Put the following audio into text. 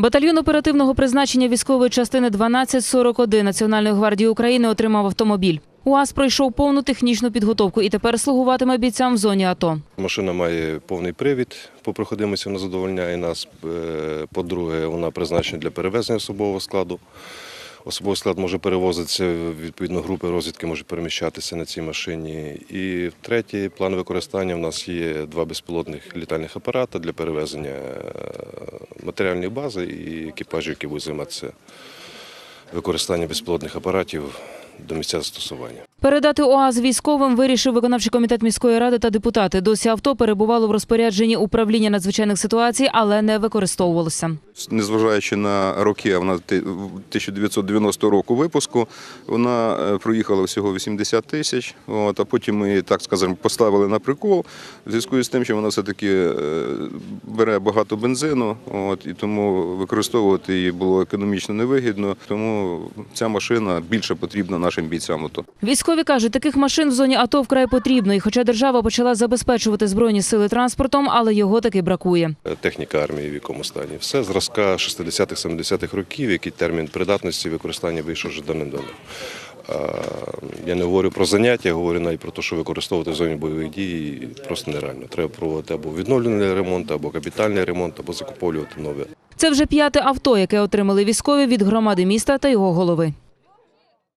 Батальйон оперативного призначення військової частини 1241 Національної гвардії України отримав автомобіль. УАЗ пройшов повну технічну підготовку і тепер слугуватиме бійцям в зоні АТО. Машина має повний привід по проходимості, вона задовольняє нас. Е, По-друге, вона призначена для перевезення особового складу. Особовий склад може перевозитися, відповідно, групи розвідки можуть переміщатися на цій машині. І третій план використання в нас є два безпілотних літальних апарати для перевезення е, матеріальної бази і екіпажів, які будуть займатися використанням безпілотних апаратів до місця застосування. Передати УАЗ військовим вирішив виконавчий комітет міської ради та депутати. Досі авто перебувало в розпорядженні управління надзвичайних ситуацій, але не використовувалося. Незважаючи на роки, а вона ти- 1990 року випуску, вона е, проїхала всього 80 тисяч. От, а потім ми так скажемо, поставили на прикол в зв'язку з тим, що вона все-таки е, бере багато бензину, от, і тому використовувати її було економічно невигідно. Тому ця машина більше потрібна нашим бійцям. Військові кажуть, таких машин в зоні АТО вкрай потрібно. І хоча держава почала забезпечувати збройні сили транспортом, але його таки бракує. Е, Техніка армії в якому стані. Все зразка 60-х, 70-х років, який термін придатності використання вийшов вже давним-давно. Я не говорю про заняття, я говорю навіть про те, що використовувати в зоні бойових дій просто нереально. Треба проводити або відновлений ремонт, або капітальний ремонт, або закуповувати нове. Це вже п'яте авто, яке отримали військові від громади міста та його голови.